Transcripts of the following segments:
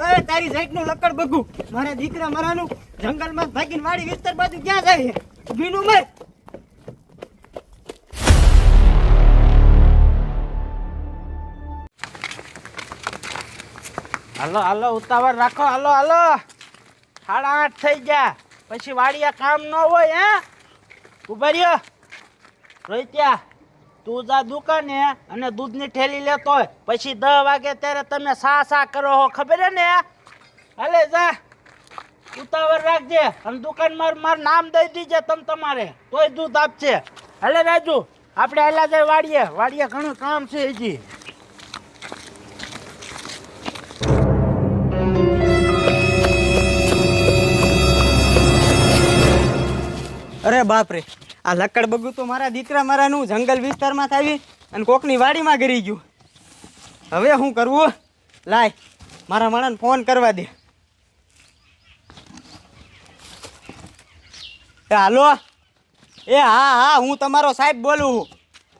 અરે તારી જાતનું લકડ બગુ મારા દીકરા મારાનું જંગલમાં ભાગીને વાડી વિસ્તાર બાજુ ક્યાં જાય છે? બીનું મર. હાલો હાલો, ઉતાવળ રાખો, હાલો હાલો. સાડા આઠ થઈ ગયા. પછી વાડિયા કામ ન હોય, હે? ઊભા રહ્યો. રોહિત્યા તું જા દુકાને અને દૂધની ઠેલી લેતો હોય. પછી દસ વાગે ત્યારે તમે સા સા કરો હો, ખબર ને? હાલે જા. ઉતાવળ રાખજે. અને દુકાન માર નામ દઈ દીજે તમ તમારે. તોય દૂધ આપશે હાલે રાજુ, આપણે હેલા જઈ વાડીએ. વાડીએ ઘણું કામ છે હજી. અરે બાપ રે આ લકડ બગું તો મારા દીકરા મારાનું જંગલ વિસ્તારમાં થાવી અને કોકની વાડીમાં ગરી ગયું. હવે શું કરવું લાય, મારા માણસને ફોન કરવા દે. હાલો. એ હા હા, હું તમારો સાહેબ બોલું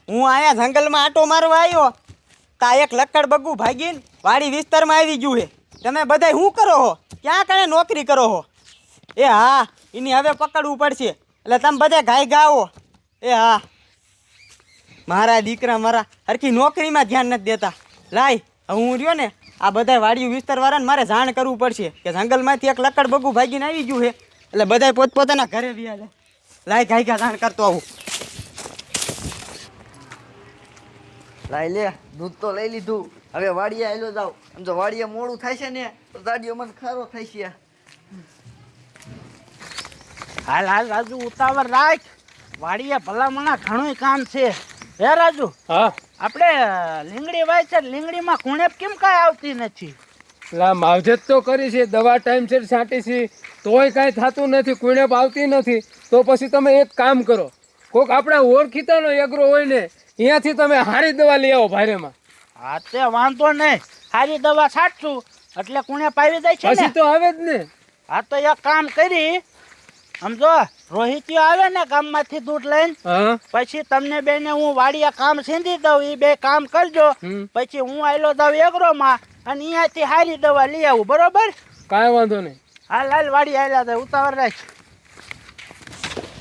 હું આયા જંગલમાં આટો મારવા આવ્યો. તા એક લક્કડ બગું ભાગીને વાડી વિસ્તારમાં આવી ગયું હે તમે બધા શું કરો હો? ક્યાં કણે નોકરી કરો હો? એ હા એની હવે પકડવું પડશે. એટલે તમે બધા ગાય ગાવો. એ હા. મારા દીકરા મારા હરખી નોકરીમાં ધ્યાન નથી દેતા. લાય હું રહ્યો ને, આ બધા વાડિયું વિસ્તારવાળાને મારે જાણ કરવું પડશે કે જંગલમાંથી એક લકડ બગું ભાગીને આવી ગયું છે. એટલે બધા પોતપોતાના ઘરે બી લે. લાય, ગાય ગા જાણ કરતો આવું. લાય, લે, દૂધ તો લઈ લીધું. હવે વાડીએ આવેલો જાવ આમ જો વાડીએ મોડું થાય છે ને, તો દાડીઓ મને ખારો થાય છે. હાલ હાલ રાજુ ઉતાવળ રાખ. વાડીએ ભલામણા ઘણું કામ છે. હે રાજુ? હા. આપણે લીંગડી વાય છે લીંગડીમાં કુણેપ કેમ કાંઈ આવતી નથી? લા માવજત તો કરી છે દવા ટાઈમસર છાંટી છે તોય કાંઈ થતું નથી કુણેપ આવતી નથી. તો પછી તમે એક કામ કરો. કોક આપણા ઓળખીતાનો એગ્રો હોય ને અહીંયાથી તમે હારી દવા લઈ આવો ભારેમાં. હા તે વાંધો નહીં. સારી દવા છાંટશું. એટલે કુણેપ આવી જાય છે પછી તો આવે જ ને. હા તો એક કામ કરી સમજો રોહિત આવે ને ગામમાંથી દૂધ લઈને પછી તમને બેને હું વાડિયા કામ સીંધી દઉં એ બે કામ કરજો. પછી હું આયલો દઉં એગ્રોમાં અને અહીંયાથી હારી દવા લઈ આવું બરોબર? કાંઈ વાંધો નહીં. હાલ હાલ વાડી આયલા દે ઉતાવળ રાખ.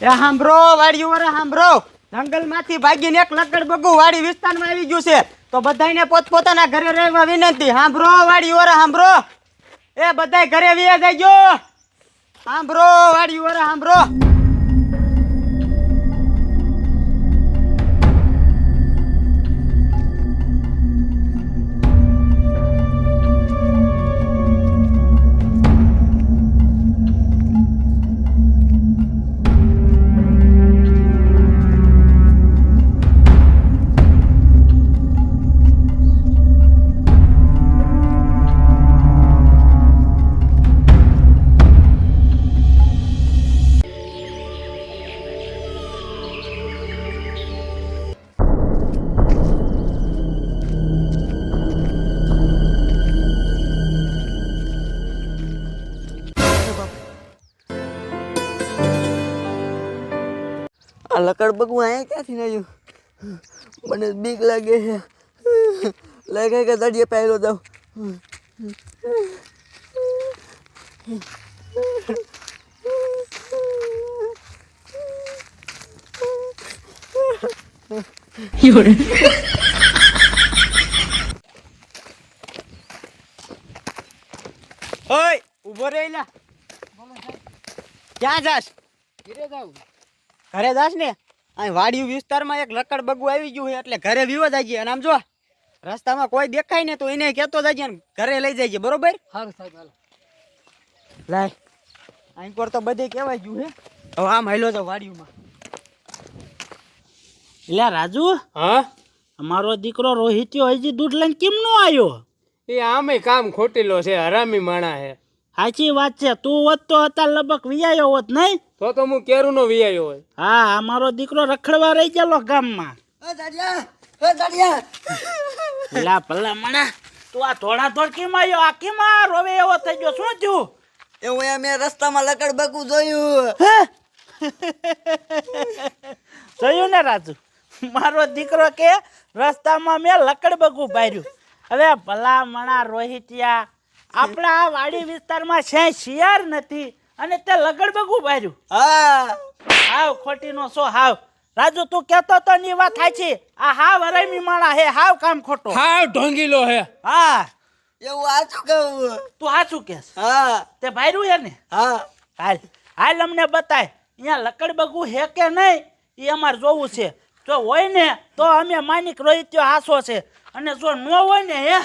એ સાંભળો વાડી વરે સાંભળો જંગલમાંથી ભાગીને એક લકડ બગુ વાડી વિસ્તારમાં આવી ગયું છે. તો બધાયને પોતપોતાના ઘરે રહેવા વિનંતી. સાંભળો વાડી વાળા સાંભળો એ બધાય ઘરે વ્યા જજો સાંભળો વાડિયું વાળા સાંભળો. લકડ બગું અહીંયા ક્યાંથી ને આવ્યું મને બીક લાગે છે. લાગે કે દડીએ પહેલો જાઉં ઓય ઊભો રહેલા ક્યાં જાસ ઘરે જાસ ને? અહીં વાડિયું વિસ્તારમાં એક લકડ બગુ આવી ગયું હોય એટલે ઘરે વિવો જાય અને આમ જો રસ્તામાં કોઈ દેખાય ને તો એને કહેતો જાય ને ઘરે લઈ જાય બરોબર? સારું સાહેબ હાલો. લાય. અહીં પર તો બધે કહેવાય ગયું હે હવે આમ હાલ્યો તો વાડીમાં એટલે રાજુ હા? અમારો દીકરો રોહિત્યો હજી દૂધ લઈને કેમ નો આવ્યો? એ આમે કામ ખોટેલો છે હરામી માણા છે. સાચી વાત છે. તું હોત તો અત્યારે લગભગ વિયાયો હોત નહીં? તો તો હું કેરું નો વિયાયો હોય. હા અમારો દીકરો રખડવા રહી ગયેલો ગામમાં. પેલા ભલા મણા તું આ થોડા થોડ કેમ આવ્યો આ કેમાં રોવે એવો થઈ ગયો? શું થયું? એવું એ મેં રસ્તામાં લકડ બકું જોયું. જોયું ને રાજુ? મારો દીકરો કે રસ્તામાં મેં લકડ બગું પાર્યું હવે ભલા મણા રોહિતિયા આપણા આ વાડી વિસ્તારમાં છે શિયાર નથી અને તે લગડબગું ભર્યું હા. હાવ ખોટીનો સો હાવ. રાજુ તું કેતો તો ની વાત થાય છે આ હાવ હરામી માણા હે હાવ કામ ખોટો. હાવ ઢોંગીલો હે. હા. એવું આછું કહું? તું સાચું કે હા. તે ભાર્યું હે ને? હા. હાલ હાલ અમને બતાય. અહીંયા લકડબગું હે કે નહીં એ અમારે જોવું છે. જો હોય ને તો અમે માનિક રોહિત્યો હાસો છે. અને જો ન હોય ને હે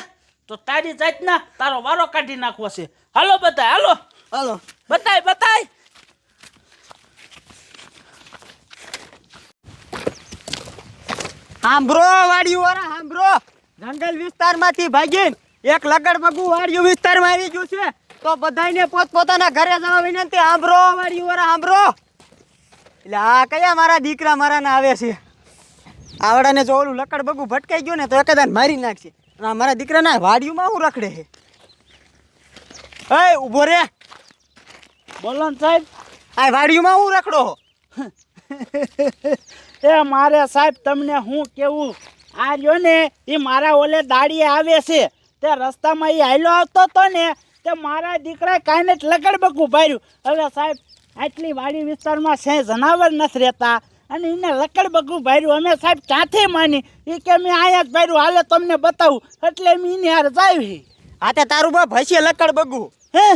તો તારી જાતના તારો વારો કાઢી નાખવો છે. હાલો બતાય હાલો. હાલો. બતાય બતાય સાંભળો વાડિયું વાળા સાંભળો જંગલ વિસ્તારમાંથી ભાગીને એક લગડ બગુ વાડિયું વિસ્તારમાં આવી ગયું છે. તો બધાયને પોતપોતાના ઘરે જવા વિનંતી સાંભળો વાડી વાળા સાંભળો એટલે આ કયા મારા દીકરા મારાના આવે છે? આવડાને જો ઓલું લકડ બગુ ભટકાઈ ગયું ને તો એકદાન મારી નાખશે. મારા દીકરાના વાડિયુંમાં હું રખડે છે. એ ઊભો રે. બોલો ને સાહેબ? આ વાડિયુંમાં હું રખડો એ મારે સાહેબ તમને હું કેવું? આ રહ્યો ને એ મારા ઓલે દાડીએ આવે છે. તે રસ્તામાં એ હાઈલો આવતો હતો ને તે મારા દીકરાએ કાંઈને જ લગડબગું ભર્યું હવે સાહેબ આટલી વાડી વિસ્તારમાં છે જનાવર નથી રહેતા. અને એને લકડબગું ભર્યું. અમે સાહેબ ક્યાંથી માની? એ કે મેં અહીંયા જ ભર્યું. હાલે તમને બતાવું. એટલે મેં એને હાર જાવી આ તે તારું બાપ હશે લકડ બગુ. હે?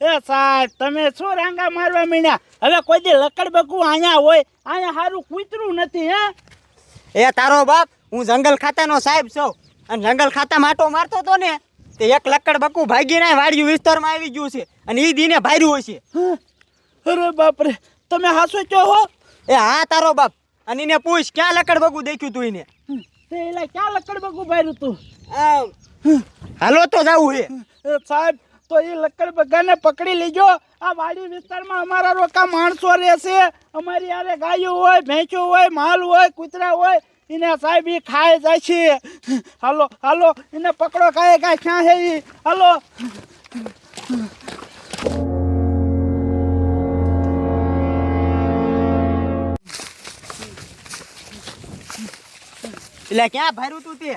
એ સાહેબ તમે શું રાંગા મારવા માંડ્યા હવે કોઈ દી લકડબગું અહીંયા હોય અહીંયા સારું કૂતરું નથી હે? એ તારો બાપ હું જંગલ ખાતાનો સાહેબ છું. અને જંગલ ખાતા માટો મારતો હતો ને તે એક લક્કડ ભાગી ભાગીને વાડિયું વિસ્તારમાં આવી ગયું છે. અને એ દીને ભાર્યું હશે. અરે બાપરે તમે હાસો ચો હો? એ હા તારો બાપ. અને એને પૂછ ક્યાં લકડ બગુ દેખ્યું તું એને? એલા ક્યાં લકડબગું ભર્યું તું? આમ. હાલો તો જાવું હે. એ સાહેબ તો એ લકડ બગાને પકડી લીજો. આ વાડી વિસ્તારમાં અમારા રોકા માણસો રહેશે. અમારી યારે ગાયો હોય ભેંચો હોય માલ હોય કૂતરા હોય એને સાહેબ એ ખાઈ જાય છે. હાલો હાલો એને પકડો કાંઈ કાંઈ ક્યાં છે એ હાલો. એટલે ક્યાં ભર્યું તું તે?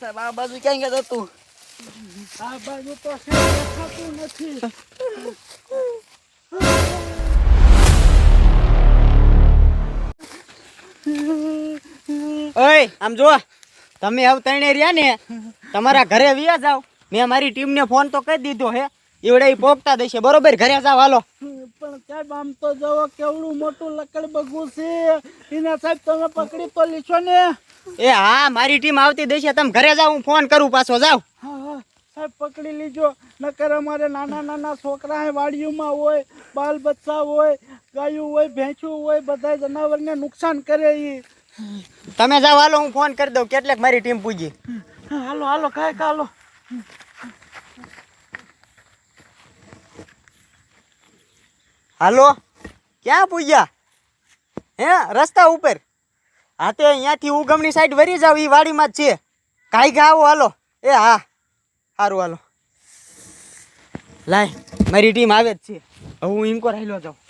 સાહેબ આ બાજુ ક્યાં ગયો તું આ બાજુ તો છે દેખાતું નથી. ઓય આમ જો તમે હવે તણે રહ્યા ને તમારા ઘરે વ્યા જાવ મેં મારી ટીમને ફોન તો કહી દીધો હે એવડે ઈ પોગતા દેશે. બરોબર ઘરે જાવ હાલો. પણ સાહેબ આમ તો જવો કેવડું મોટું લકડ બગું છે. એના સાહેબ તમે પકડી તો લીશો ને. એ હા મારી ટીમ આવતી દેશે તમે ઘરે જાવ હું ફોન કરું પાછો જાવ હા હા સાહેબ પકડી લીજો. નકર અમારે નાના નાના છોકરા વાડીઓમાં હોય બાલ બચ્ચા હોય ગાયું હોય ભેંસું હોય બધા જનાવરને નુકસાન કરે એ. તમે જાવ હાલો હું ફોન કરી દઉં કેટલેક મારી ટીમ પૂજી હાલો હાલો કાંઈક હાલો. હાલો ક્યાં પૂજ્યા? હે રસ્તા ઉપર? હા તે અહીંયાથી ઉગમની સાઈડ વરી જાવ એ વાડીમાં જ છે. કાંઈ આવો હાલો. એ, હા. સારું હાલો. લાય, મારી ટીમ આવે જ છે. હું ઇન્કો રાયલો જાઉં.